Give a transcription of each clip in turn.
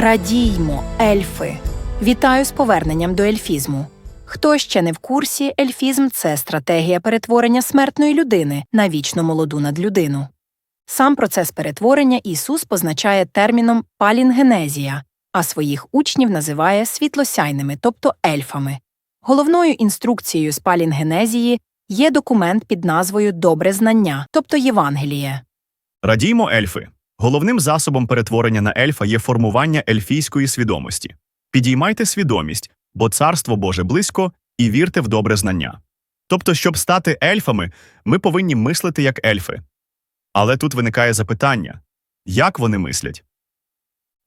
Радіймо, ельфи! Вітаю з поверненням до ельфізму. Хто ще не в курсі, ельфізм це стратегія перетворення смертної людини на вічно молоду надлюдину. Сам процес перетворення Ісус позначає терміном палінгенезія, а своїх учнів називає світлосяйними, тобто ельфами. Головною інструкцією з палінгенезії є документ під назвою Добре знання, тобто Євангеліє. Радіймо ельфи. Головним засобом перетворення на ельфа є формування ельфійської свідомості. Підіймайте свідомість, бо царство Боже близько, і вірте в добре знання. Тобто, щоб стати ельфами, ми повинні мислити як ельфи. Але тут виникає запитання як вони мислять?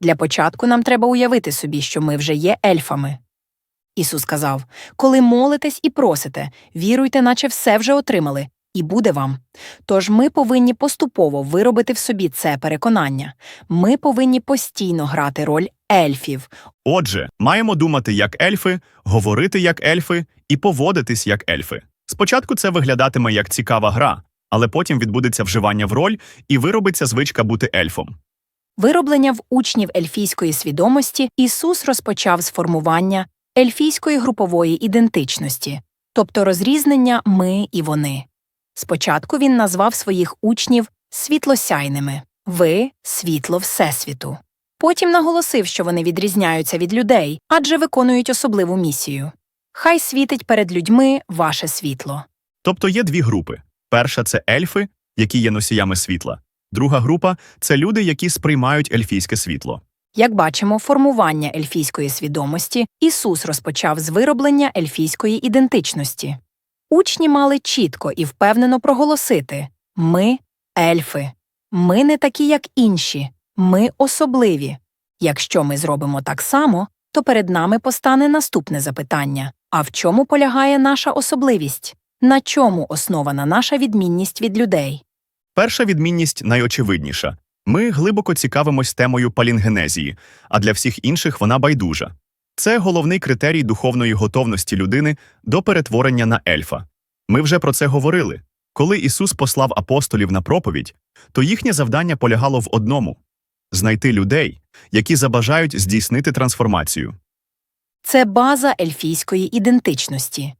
Для початку нам треба уявити собі, що ми вже є ельфами. Ісус сказав: Коли молитесь і просите, віруйте, наче все вже отримали, і буде вам. Тож ми повинні поступово виробити в собі це переконання. Ми повинні постійно грати роль ельфів. Отже, маємо думати як ельфи, говорити як ельфи і поводитись як ельфи. Спочатку це виглядатиме як цікава гра, але потім відбудеться вживання в роль і виробиться звичка бути ельфом. Вироблення в учнів ельфійської свідомості Ісус розпочав з формування ельфійської групової ідентичності, тобто розрізнення ми і вони. Спочатку він назвав своїх учнів світлосяйними ви світло Всесвіту. Потім наголосив, що вони відрізняються від людей, адже виконують особливу місію. Хай світить перед людьми ваше світло. Тобто є дві групи: перша це ельфи, які є носіями світла, друга група це люди, які сприймають ельфійське світло. Як бачимо, формування ельфійської свідомості Ісус розпочав з вироблення ельфійської ідентичності. Учні мали чітко і впевнено проголосити ми ельфи. Ми не такі, як інші, ми особливі. Якщо ми зробимо так само, то перед нами постане наступне запитання а в чому полягає наша особливість? На чому основана наша відмінність від людей? Перша відмінність найочевидніша ми глибоко цікавимось темою палінгенезії, а для всіх інших вона байдужа. Це головний критерій духовної готовності людини до перетворення на ельфа. Ми вже про це говорили. Коли Ісус послав апостолів на проповідь, то їхнє завдання полягало в одному знайти людей, які забажають здійснити трансформацію. Це база ельфійської ідентичності.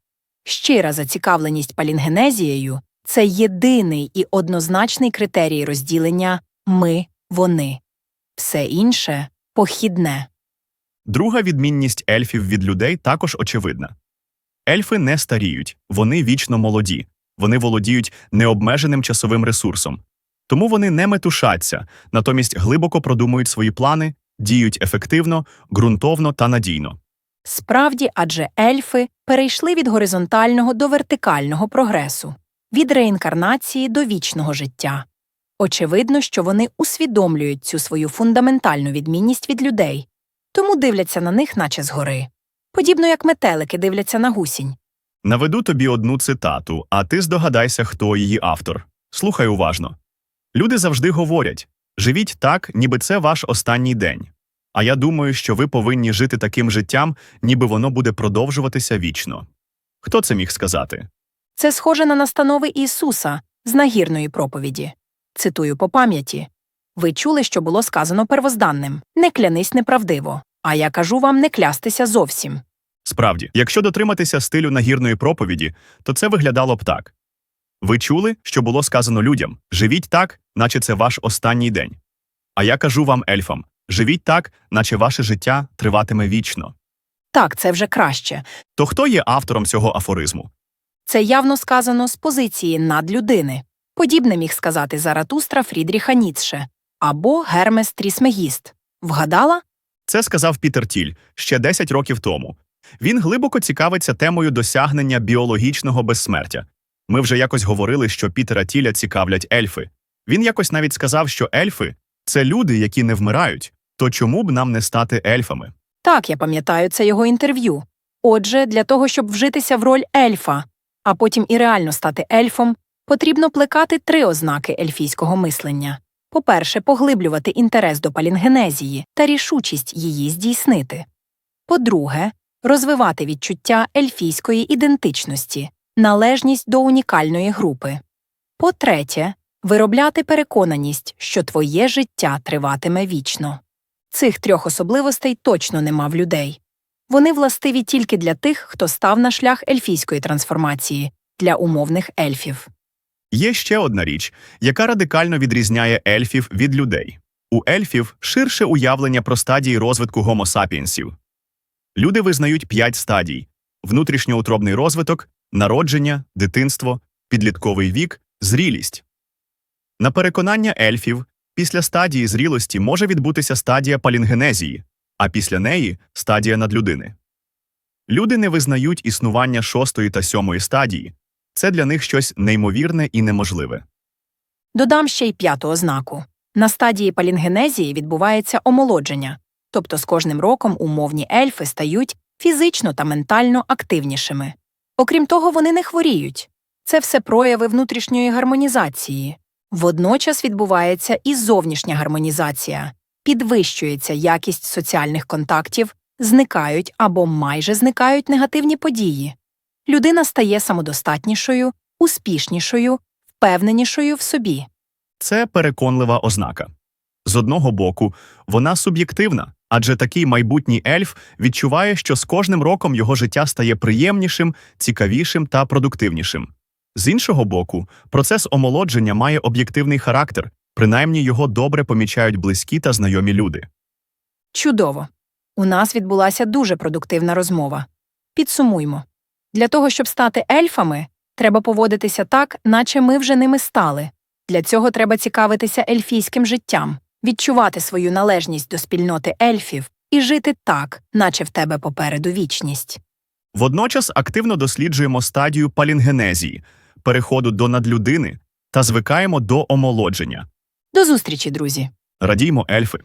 Щира зацікавленість палінгенезією це єдиний і однозначний критерій розділення ми вони. Все інше похідне. Друга відмінність ельфів від людей також очевидна. Ельфи не старіють, вони вічно молоді, вони володіють необмеженим часовим ресурсом. Тому вони не метушаться, натомість глибоко продумують свої плани, діють ефективно, ґрунтовно та надійно. Справді, адже ельфи перейшли від горизонтального до вертикального прогресу, від реінкарнації до вічного життя. Очевидно, що вони усвідомлюють цю свою фундаментальну відмінність від людей, тому дивляться на них, наче згори. Подібно як метелики дивляться на гусінь. Наведу тобі одну цитату, а ти здогадайся, хто її автор. Слухай уважно. Люди завжди говорять живіть так, ніби це ваш останній день. А я думаю, що ви повинні жити таким життям, ніби воно буде продовжуватися вічно. Хто це міг сказати? Це схоже на настанови Ісуса з нагірної проповіді. Цитую по пам'яті Ви чули, що було сказано первозданним не клянись неправдиво, а я кажу вам не клястися зовсім. Справді, якщо дотриматися стилю нагірної проповіді, то це виглядало б так. Ви чули, що було сказано людям живіть так, наче це ваш останній день. А я кажу вам, ельфам живіть так, наче ваше життя триватиме вічно. Так, це вже краще. То хто є автором цього афоризму? Це явно сказано з позиції надлюдини. Подібне міг сказати Заратустра Фрідріха Ніцше або Гермес Трісмегіст. Вгадала? Це сказав Пітер Тіль ще 10 років тому. Він глибоко цікавиться темою досягнення біологічного безсмертя. Ми вже якось говорили, що Пітера Тіля цікавлять ельфи. Він якось навіть сказав, що ельфи це люди, які не вмирають. То чому б нам не стати ельфами? Так, я пам'ятаю це його інтерв'ю. Отже, для того, щоб вжитися в роль ельфа, а потім і реально стати ельфом, потрібно плекати три ознаки ельфійського мислення. По-перше, поглиблювати інтерес до палінгенезії та рішучість її здійснити. По-друге, розвивати відчуття ельфійської ідентичності, належність до унікальної групи. По-третє, виробляти переконаність, що твоє життя триватиме вічно. Цих трьох особливостей точно нема в людей. Вони властиві тільки для тих, хто став на шлях ельфійської трансформації, для умовних ельфів. Є ще одна річ, яка радикально відрізняє ельфів від людей. У ельфів ширше уявлення про стадії розвитку гомо сапіенсів. Люди визнають п'ять стадій: внутрішньоутробний розвиток, народження, дитинство, підлітковий вік, зрілість. На переконання ельфів, після стадії зрілості може відбутися стадія палінгенезії, а після неї стадія надлюдини. Люди не визнають існування шостої та сьомої стадії, це для них щось неймовірне і неможливе. Додам ще й п'яту ознаку. На стадії палінгенезії відбувається омолодження, тобто з кожним роком умовні ельфи стають фізично та ментально активнішими. Окрім того, вони не хворіють. Це все прояви внутрішньої гармонізації. Водночас відбувається і зовнішня гармонізація, підвищується якість соціальних контактів, зникають або майже зникають негативні події. Людина стає самодостатнішою, успішнішою, впевненішою в собі. Це переконлива ознака. З одного боку, вона суб'єктивна, адже такий майбутній ельф відчуває, що з кожним роком його життя стає приємнішим, цікавішим та продуктивнішим. З іншого боку, процес омолодження має об'єктивний характер, принаймні його добре помічають близькі та знайомі люди. Чудово. У нас відбулася дуже продуктивна розмова. Підсумуймо. Для того, щоб стати ельфами, треба поводитися так, наче ми вже ними стали. Для цього треба цікавитися ельфійським життям, відчувати свою належність до спільноти ельфів і жити так, наче в тебе попереду вічність. Водночас активно досліджуємо стадію палінгенезії, переходу до надлюдини та звикаємо до омолодження. До зустрічі, друзі! Радіймо, ельфи!